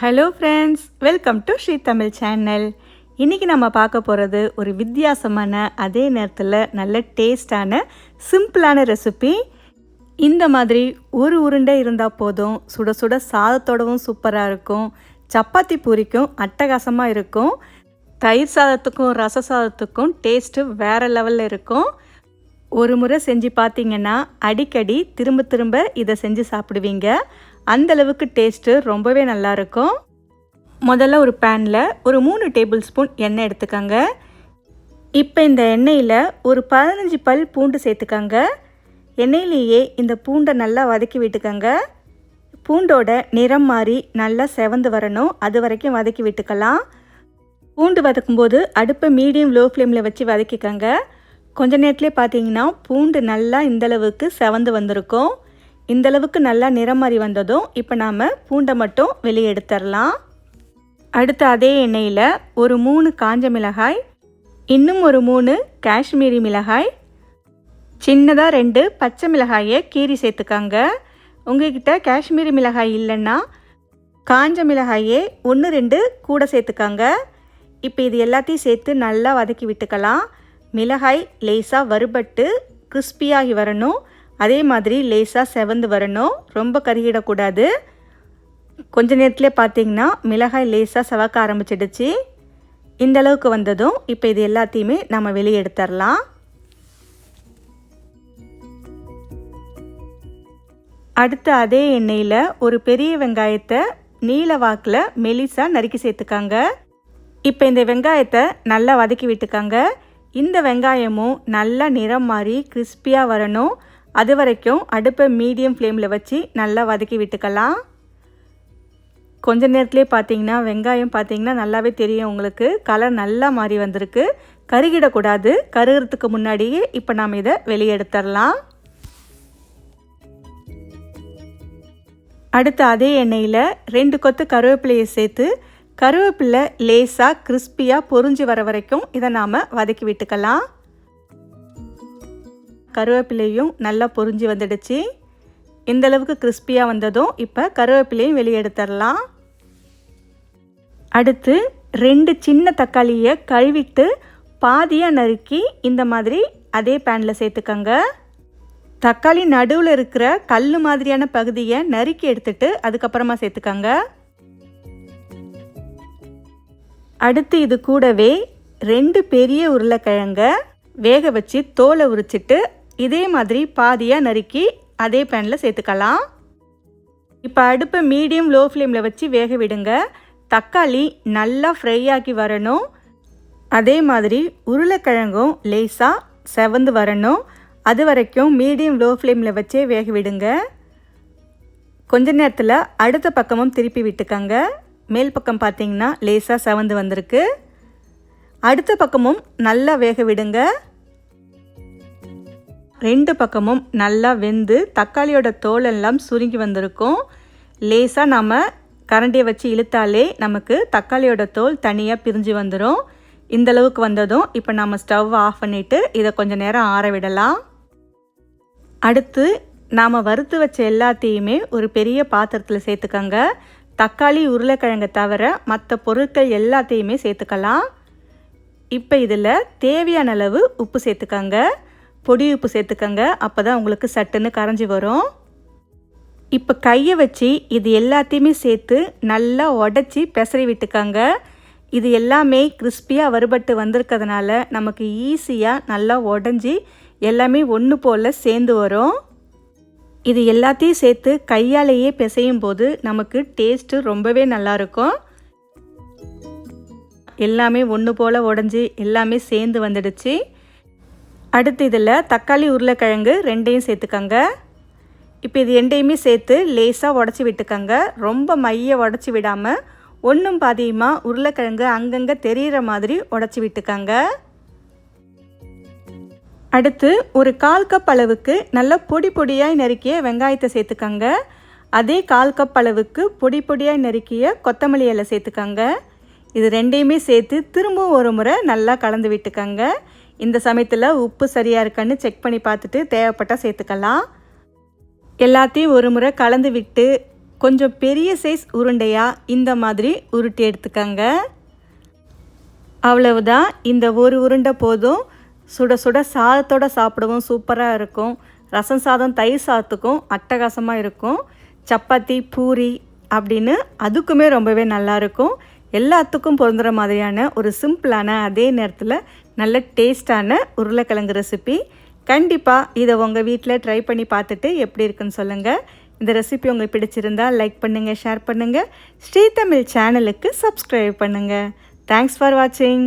Hello friends welcome to Sri Tamil channel இன்றைக்கி நம்ம பார்க்க போகிறது ஒரு வித்தியாசமான அதே நேரத்தில் நல்ல டேஸ்டான சிம்பிளான ரெசிபி இந்த மாதிரி ஒரு உருண்டை இருந்தால் போதும் சுட சுட சாதத்தோடவும் சூப்பராக இருக்கும். சப்பாத்தி பூரிக்கும் அட்டகாசமாக இருக்கும். தயிர் சாதத்துக்கும் ரச சாதத்துக்கும் டேஸ்ட்டு வேறு லெவலில் இருக்கும். ஒரு முறை செஞ்சு பார்த்தீங்கன்னா அடிக்கடி திரும்ப திரும்ப இதை செஞ்சு சாப்பிடுவீங்க. அந்த அளவுக்கு டேஸ்ட்டு ரொம்பவே நல்லா இருக்கும். முதல்ல ஒரு பேனில் ஒரு மூணு டேபிள் ஸ்பூன் எண்ணெய் எடுத்துக்கோங்க. இப்போ இந்த எண்ணெயில் ஒரு பதினஞ்சு பல் பூண்டு சேர்த்துக்கோங்க. எண்ணெயிலேயே இந்த பூண்டை நல்லா வதக்கி விட்டுக்கோங்க. பூண்டோட நிறம் மாறி நல்லா செவந்து வரணும். அது வரைக்கும் வதக்கி விட்டுக்கலாம். பூண்டு வதக்கும்போது அடுப்பை மீடியம் லோ ஃப்ளேமில் வச்சு வதக்கிக்கோங்க. கொஞ்ச நேரத்துலேயே பார்த்தீங்கன்னா பூண்டு நல்லா இந்தளவுக்கு செவந்து வந்திருக்கும். இந்தளவுக்கு நல்லா நிறம் மாறி வந்ததும் இப்போ நாம் பூண்டை மட்டும் வெளியே எடுத்துடலாம். அடுத்து அதே எண்ணெயில் ஒரு மூணு காஞ்ச மிளகாய் இன்னும் ஒரு மூணு காஷ்மீரி மிளகாய் சின்னதாக ரெண்டு பச்சை மிளகாயை கீரி சேர்த்துக்காங்க. உங்ககிட்ட காஷ்மீரி மிளகாய் இல்லைன்னா காஞ்ச மிளகாயே ஒன்று ரெண்டு கூட சேர்த்துக்காங்க. இப்போ இது எல்லாத்தையும் சேர்த்து நல்லா வதக்கி விட்டுக்கலாம். மிளகாய் லேசாக வறுபட்டு கிறிஸ்பியாகி வரணும். அதே மாதிரி லேசாக செவந்து வரணும். ரொம்ப கருகிடக்கூடாது. கொஞ்ச நேரத்தில் பார்த்தீங்கன்னா மிளகாய் லேசாக செவக்க ஆரம்பிச்சிடுச்சு. இந்த அளவுக்கு வந்ததும் இப்போ இது எல்லாத்தையுமே நம்ம வெளியே எடுத்துடலாம். அடுத்து அதே எண்ணெயில் ஒரு பெரிய வெங்காயத்தை நீல வாக்கில் மெலிசாக நறுக்கி சேர்த்துக்காங்க. இப்போ இந்த வெங்காயத்தை நல்லா வதக்கி விட்டுக்காங்க. இந்த வெங்காயமும் நல்லா நிறம் மாறி கிறிஸ்பியாக வரணும். அது வரைக்கும் அடுப்பை மீடியம் ஃப்ளேமில் வச்சு நல்லா வதக்கி விட்டுக்கலாம். கொஞ்ச நேரத்துலேயே பார்த்தீங்கன்னா வெங்காயம் பார்த்தீங்கன்னா நல்லாவே தெரியும் உங்களுக்கு. கலர் நல்லா மாறி வந்திருக்கு. கருகிடக்கூடாது. கருகிறதுக்கு முன்னாடியே இப்போ நாம் இதை வெளியே எடுத்துடலாம். அடுத்து அதே எண்ணெயில் ரெண்டு கொத்து கருவேப்பிலையை சேர்த்து கருவேப்பிலை லேசாக கிறிஸ்பியாக பொறிஞ்சு வர வரைக்கும் இதை நாம் வதக்கி விட்டுக்கலாம். கருவேப்பிலையும் நல்லா பொறிஞ்சு வந்துடுச்சு. இந்தளவுக்கு கிறிஸ்பியாக வந்ததும் இப்போ கருவேப்பிலையும் வெளியே எடுத்துடலாம். அடுத்து ரெண்டு சின்ன தக்காளியை கழுவிட்டு பாதியாக நறுக்கி இந்த மாதிரி அதே பேனில் சேர்த்துக்கங்க. தக்காளி நடுவில் இருக்கிற கல் மாதிரியான பகுதியை நறுக்கி எடுத்துட்டு அதுக்கப்புறமா சேர்த்துக்கங்க. அடுத்து இது கூடவே ரெண்டு பெரிய உருளைக்கிழங்க வேக வச்சு தோலை உரிச்சிட்டு இதே மாதிரி பாதியாக நறுக்கி அதே பேனில் சேர்த்துக்கலாம். இப்போ அடுப்பை மீடியம் லோ ஃப்ளேமில் வச்சு வேக விடுங்க. தக்காளி நல்லா ஃப்ரை ஆக்கி வரணும். அதே மாதிரி உருளைக்கிழங்கும் லேசாக செவந்து வரணும். அது வரைக்கும் மீடியம் லோ ஃப்ளேமில் வச்சே வேக விடுங்க. கொஞ்ச நேரத்தில் அடுத்த பக்கமும் திருப்பி விட்டுக்கங்க. மேல் பக்கம் பார்த்தீங்கன்னா லேசாக செவந்து வந்திருக்கு. அடுத்த பக்கமும் நல்லா வேக விடுங்க. ரெண்டு பக்கமும் நல்லா வெந்து தக்காளியோட தோலெல்லாம் சுருங்கி வந்திருக்கும். லேசாக நம்ம கரண்டியை வச்சு இழுத்தாலே நமக்கு தக்காளியோட தோல் தனியாக பிரிஞ்சு வந்துடும் இந்த அளவுக்கு வந்ததும் இப்போ நம்ம ஸ்டவ் ஆஃப் பண்ணிவிட்டு இதை கொஞ்சம் நேரம் ஆற விடலாம். அடுத்து நாம் வறுத்து வச்ச எல்லாத்தையுமே ஒரு பெரிய பாத்திரத்தில் சேர்த்துக்கங்க. தக்காளி உருளைக்கிழங்கை தவிர மற்ற பொருட்கள் எல்லாத்தையுமே சேர்த்துக்கலாம். இப்போ இதில் தேவையான அளவு உப்பு சேர்த்துக்கங்க. பொடி உப்பு சேர்த்துக்கங்க. அப்போ தான் உங்களுக்கு சட்டுன்னு கரைஞ்சி வரும். இப்போ கையை வச்சு இது எல்லாத்தையுமே சேர்த்து நல்லா உடச்சி பெசரி விட்டுக்கங்க. இது எல்லாமே கிறிஸ்பியாக வறுபட்டு வந்திருக்கிறதுனால நமக்கு ஈஸியாக நல்லா உடஞ்சி எல்லாமே ஒன்று போல் சேர்ந்து வரும். இது எல்லாத்தையும் சேர்த்து கையாலேயே பிசையும் போது நமக்கு டேஸ்ட்டு ரொம்பவே நல்லாயிருக்கும் எல்லாமே ஒன்று போல் உடஞ்சி எல்லாமே சேர்ந்து வந்துடுச்சு. அடுத்து இதில் தக்காளி உருளைக்கிழங்கு ரெண்டையும் சேர்த்துக்கங்க. இப்போ இது ரெண்டையுமே சேர்த்து லேசாக உடச்சி விட்டுக்கங்க. ரொம்ப மைய உடச்சி விடாமல் ஒன்றும் பாதியுமா உருளைக்கிழங்கு அங்கங்கே தெரிகிற மாதிரி உடச்சி விட்டுக்கங்க. அடுத்து ஒரு கால் கப் அளவுக்கு நல்லா பொடி பொடியாக நறுக்கிய வெங்காயத்தை சேர்த்துக்கங்க. அதே கால் கப் அளவுக்கு பொடி பொடியாக நறுக்கிய கொத்தமல்லி இலை சேர்த்துக்கங்க. இது ரெண்டையுமே சேர்த்து திரும்பவும் ஒரு முறை நல்லா கலந்து விட்டுக்கங்க. இந்த சமயத்தில் உப்பு சரியாக இருக்கான்னு செக் பண்ணி பார்த்துட்டு தேவைப்பட்டால் சேர்த்துக்கலாம். எல்லாத்தையும் ஒரு முறை கலந்து விட்டு கொஞ்சம் பெரிய சைஸ் உருண்டையாக இந்த மாதிரி உருட்டி எடுத்துக்கங்க. அவ்வளவுதான். இந்த ஒரு உருண்டை போதும். சுட சுட சாதத்தோட சாப்பிடவும் சூப்பராக இருக்கும். ரசம் சாதம் தயிர் சாதத்துக்கும் அட்டகாசமாக இருக்கும். சப்பாத்தி பூரி அப்படின்னு அதுக்குமே ரொம்பவே நல்லாயிருக்கும் எல்லாத்துக்கும் பொருந்துகிற மாதிரியான ஒரு சிம்பிளான அதே நேரத்தில் நல்ல டேஸ்டான உருளைக்கிழங்கு ரெசிபி கண்டிப்பாக இதை உங்கள் வீட்டில் ட்ரை பண்ணி பார்த்துட்டு எப்படி இருக்குன்னு சொல்லுங்கள் இந்த ரெசிபி உங்களுக்கு பிடிச்சிருந்தா லைக் பண்ணுங்கள் ஷேர் பண்ணுங்கள் ஸ்ரீ தமிழ் சேனலுக்கு சப்ஸ்கிரைப் பண்ணுங்கள் தேங்க்ஸ் ஃபார் வாட்சிங்